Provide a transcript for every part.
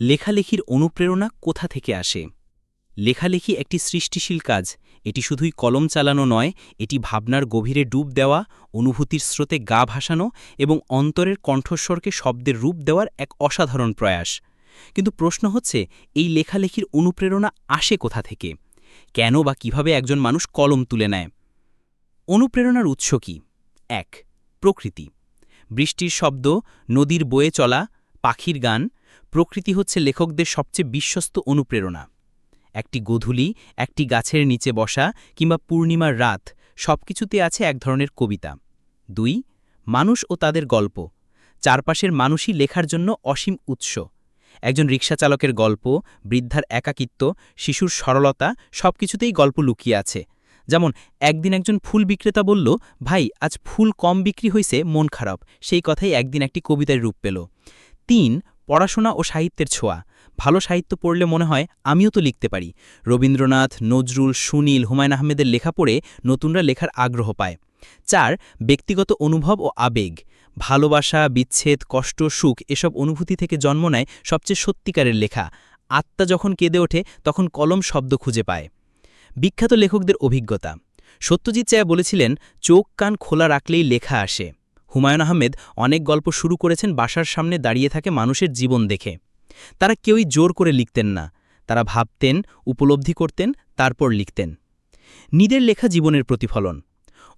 লেখালেখির অনুপ্রেরণা কোথা থেকে আসে? লেখালেখি একটি সৃষ্টিশীল কাজ। এটি শুধুই কলম চালানো নয়, এটি ভাবনার গভীরে ডুব দেওয়া, অনুভূতির স্রোতে গা ভাসানো এবং অন্তরের কণ্ঠস্বরকে শব্দের রূপ দেওয়ার এক অসাধারণ প্রয়াস। কিন্তু প্রশ্ন হচ্ছে, এই লেখালেখির অনুপ্রেরণা আসে কোথা থেকে? কেন বা কীভাবে একজন মানুষ কলম তুলে নেয়? অনুপ্রেরণার উৎস কি? এক, প্রকৃতি। বৃষ্টির শব্দ, নদীর বয়ে চলা, পাখির গান প্রকৃতি হচ্ছে লেখকদের সবচেয়ে বিশ্বস্ত অনুপ্রেরণা। একটি গোধূলি, একটি গাছের নিচে বসা কিংবা পূর্ণিমার রাত সবকিছুতে আছে এক ধরনের কবিতা। দুই, মানুষ ও তাদের গল্প। চারপাশের মানুষই লেখার জন্য অসীম উৎস। একজন রিক্সা চালকের গল্প, বৃদ্ধার একাকিত্ব, শিশুর সরলতা সবকিছুতেই গল্প লুকিয়ে আছে। যেমন, একদিন একজন ফুল বিক্রেতা বলল, ভাই, আজ ফুল কম বিক্রি হয়েছে মন খারাপ। সেই কথাই একদিন একটি কবিতার রূপ পেল। তিন পড়াশোনা ও সাহিত্যের ছোঁয়া। ভালো সাহিত্য পড়লে মনে হয়, আমিও তো লিখতে পারি। রবীন্দ্রনাথ, নজরুল, সুনীল, হুমায়ুন আহমেদের লেখা পড়ে নতুনরা লেখার আগ্রহ পায়। চার, ব্যক্তিগত অনুভব ও আবেগ। ভালোবাসা, বিচ্ছেদ, কষ্ট, সুখ এসব অনুভূতি থেকে জন্ম নেয় সবচেয়ে সত্যিকারের লেখা। আত্মা যখন কেঁদে ওঠে, তখন কলম শব্দ খুঁজে পায়। বিখ্যাত লেখকদের অভিজ্ঞতা। সত্যজিৎ চায়া বলেছিলেন, চোখ কান খোলা রাখলেই লেখা আসে। হুমায়ুন আহমেদ অনেক গল্প শুরু করেছেন বাসার সামনে দাঁড়িয়ে থাকে মানুষের জীবন দেখে। তারা কেউই জোর করে লিখতেন না। তারা ভাবতেন, উপলব্ধি করতেন, তারপর লিখতেন। নিজের লেখা জীবনের প্রতিফলন।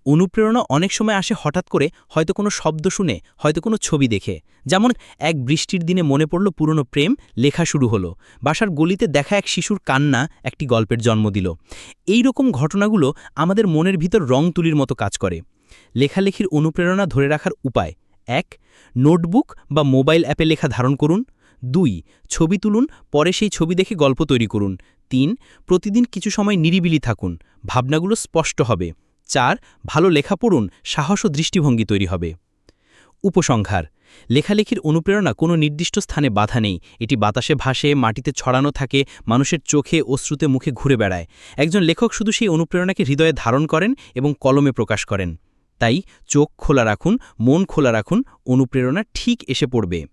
অনুপ্রেরণা অনেক সময় আসে হঠাৎ করে হয়তো কোনো শব্দ শুনে, হয়তো কোনো ছবি দেখে। যেমন এক বৃষ্টির দিনে মনে পড়ল পুরনো প্রেম, লেখা শুরু হলো। বাসার গলিতে দেখা এক শিশুর কান্না একটি গল্পের জন্ম দিল। এই রকম ঘটনাগুলো আমাদের মনের ভিতর রং তুলির মতো কাজ করে। লেখালেখির অনুপ্রেরণা ধরে রাখার উপায়। এক, নোটবুক বা মোবাইল অ্যাপে লেখা ধারণ করুন। দুই, ছবি তুলুন, পরে সেই ছবি দেখে গল্প তৈরি করুন। তিন, প্রতিদিন কিছু সময় নিরিবিলি থাকুন। ভাবনাগুলো স্পষ্ট হবে। চার, ভালো লেখা পড়ুন, সাহস ও দৃষ্টিভঙ্গি তৈরি হবে। উপসংহার, লেখালেখির অনুপ্রেরণা কোনো নির্দিষ্ট স্থানে বাধা নেই। এটি বাতাসে ভাসে, মাটিতে ছড়ানো থাকে, মানুষের চোখে, অশ্রুতে, মুখে ঘুরে বেড়ায়। একজন লেখক শুধু সেই অনুপ্রেরণাকে হৃদয়ে ধারণ করেন এবং কলমে প্রকাশ করেন। তাই চোখ খোলা রাখুন মন খোলা রাখুন অনুপ্রেরণা ঠিক এসে পড়বে।